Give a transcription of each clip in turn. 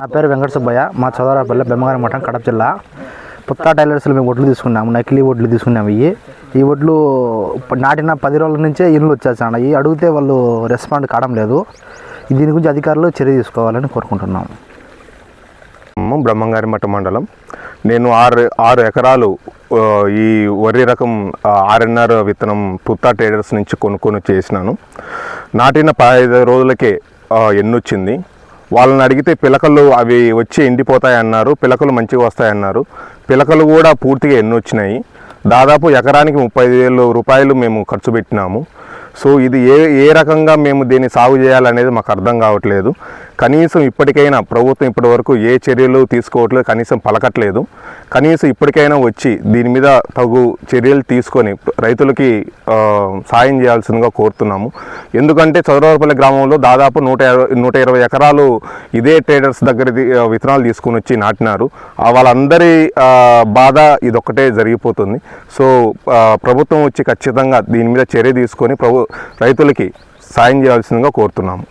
నా పేరు వెంకట సుబ్బయ్య. మా చదవరాపల్లి బెమ్మగారి మఠం కడప జిల్లా. పుత్తా టైలర్స్లో మేము ఒడ్లు తీసుకున్నాము నకిలీ ఒడ్లు తీసుకున్నాము ఇవి ఈ ఒడ్లు నాటిన పది రోజుల నుంచే ఇల్లు వచ్చేసాయి అడిగితే వాళ్ళు రెస్పాండ్ కావడం లేదు. దీని గురించి అధికారులు చర్య తీసుకోవాలని కోరుకుంటున్నాము బ్రహ్మంగారి మఠ మండలం. నేను ఆరు ఆరు ఎకరాలు ఈ వరి రకం ఆర్ఎన్ఆర్ విత్తనం పుత్తా ట్రేడర్స్ నుంచి కొనుక్కొని చేసినాను. నాటిన పదహైదు రోజులకే ఎన్నొచ్చింది వాళ్ళని అడిగితే పిలకలు అవి వచ్చి ఎండిపోతాయి అన్నారు పిలకలు మంచిగా వస్తాయన్నారు పిలకలు కూడా పూర్తిగా ఎన్నొచ్చినాయి దాదాపు ఎకరానికి ముప్పై వేలు రూపాయలు మేము ఖర్చు పెట్టినాము. సో ఇది ఏ ఏ రకంగా మేము దీన్ని సాగు చేయాలనేది మాకు అర్థం కావట్లేదు. కనీసం ఇప్పటికైనా ప్రభుత్వం ఇప్పటి వరకు ఏ చర్యలు తీసుకోవట్లేదు కనీసం పలకట్లేదు. కనీసం ఇప్పటికైనా వచ్చి దీని మీద తగు చర్యలు తీసుకొని రైతులకి సాయం చేయాల్సిందిగా కోరుతున్నాము. ఎందుకంటే చౌరవరపల్లి గ్రామంలో దాదాపు నూట ఇరవై నూట ఇరవై ఎకరాలు ఇదే ట్రేడర్స్ దగ్గర విత్తనాలు తీసుకొని వచ్చి నాటినారు. వాళ్ళందరి బాధ ఇదొక్కటే జరిగిపోతుంది. సో ప్రభుత్వం వచ్చి ఖచ్చితంగా దీని మీద చర్య తీసుకొని ప్రభు రైతులకి సాయం చేయాల్సిందిగా కోరుతున్నాము.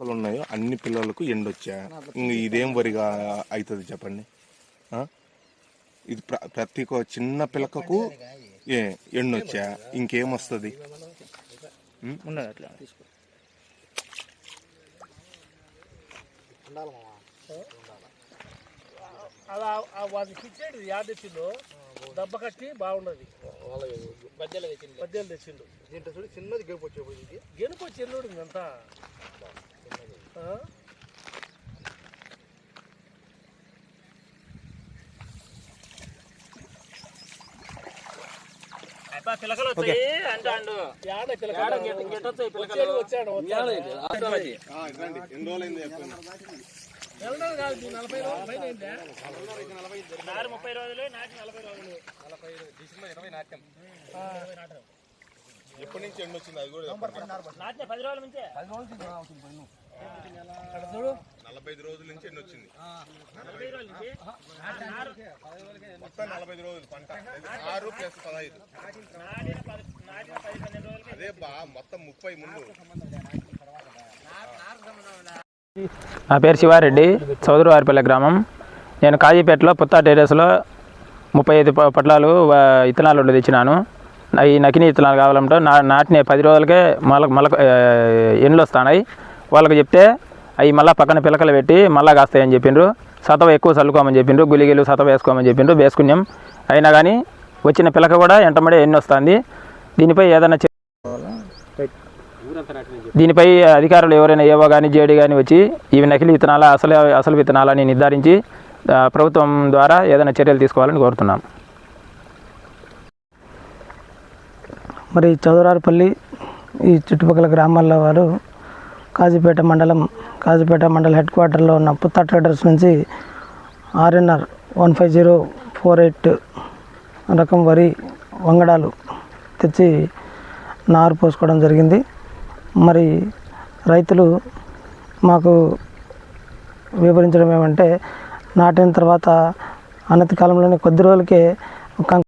ఉన్నాయో అన్ని పిల్లలకు ఎండొచ్చా? ఇంక ఇదేం వరిగా అవుతుంది చెప్పండి. ఆ? ఇది ప్ర- ప్రతి ఒక్క చిన్న పిల్లకకు ఏ ఎండొచ్చా? ఇంకేం వస్తుంది పిచ్చేది యాడ్ తెచ్చిండు దెబ్బ కట్టి బాగున్నది బద్దెలు తెచ్చిండు బద్దెలు తెచ్చిండు. దీంట్లో చూడు చిన్నది గెలుపు వచ్చే గెలుపు వచ్చి ఎల్లుడు ఇదంతా ఆ? యాడ పిలకలు? వచ్చాడు, వచ్చాడు, వచ్చాడు. వెళ్ళడం కాదు, ఇది నలభై రోజులు పైన అయిందా? నారు ముప్పై రోజులు నాటి నలభై రోజులు. ఎప్పటి నుంచి ఎండొచ్చింది? అది కూడా నాటిన పది రోజుల నుంచే. అక్కడ చూడు నలభై రోజుల నుంచి రోజుల నుంచి? మొత్తం నలభై రోజులు పంట. ఆరు ప్లస్ పదహైదు. అదే బా మొత్తం ముప్పై ముందు. నా పేరు శివారెడ్డి చౌదరివారిపల్లె గ్రామం. నేను కాజీపేటలో పుత్తా టెరెస్లో ముప్పై ఐదు పట్లాలు ఇత్తనాలు ఉండి తెచ్చినాను. ఈ నకిలీ ఇత్తనాలు కావాలంటే నా నాటిన పది రోజులకే మళ్ళీ మళ్ళీ ఎండ్లు వస్తున్నాయి వాళ్ళకి చెప్తే అవి మళ్ళీ పక్కన పిలకలు పెట్టి మళ్ళా కాస్తాయని చెప్పిండ్రు. సతవ ఎక్కువ చల్లుకోమని చెప్పిండ్రు. గులిగిలు సతవ వేసుకోమని చెప్పిండ్రు. వేసుకున్నాం. అయినా కానీ వచ్చిన పిలక కూడా ఎంటమడే ఎన్ని వస్తుంది దీనిపై ఏదైనా దీనిపై అధికారులు ఎవరైనా ఏవో కానీ జేడీ కానీ వచ్చి ఇవి నకిలీ విత్తనాల అసలు అసలు విత్తనాలని నిర్ధారించి ప్రభుత్వం ద్వారా ఏదైనా చర్యలు తీసుకోవాలని కోరుతున్నాం. మరి చౌదరారపల్లి ఈ చుట్టుపక్కల గ్రామాల వారు కాజీపేట మండలం కాజీపేట మండల హెడ్ క్వార్టర్లో ఉన్న పుత్త ట్రేడర్స్ నుంచి RNR one five zero four eight రకం వరి వంగడాలు తెచ్చి నారు పోసుకోవడం జరిగింది. మరి రైతులు మాకు వివరించడం ఏమంటే నాటిన తర్వాత అనతి కాలంలోనే కొద్ది రోజులకే కం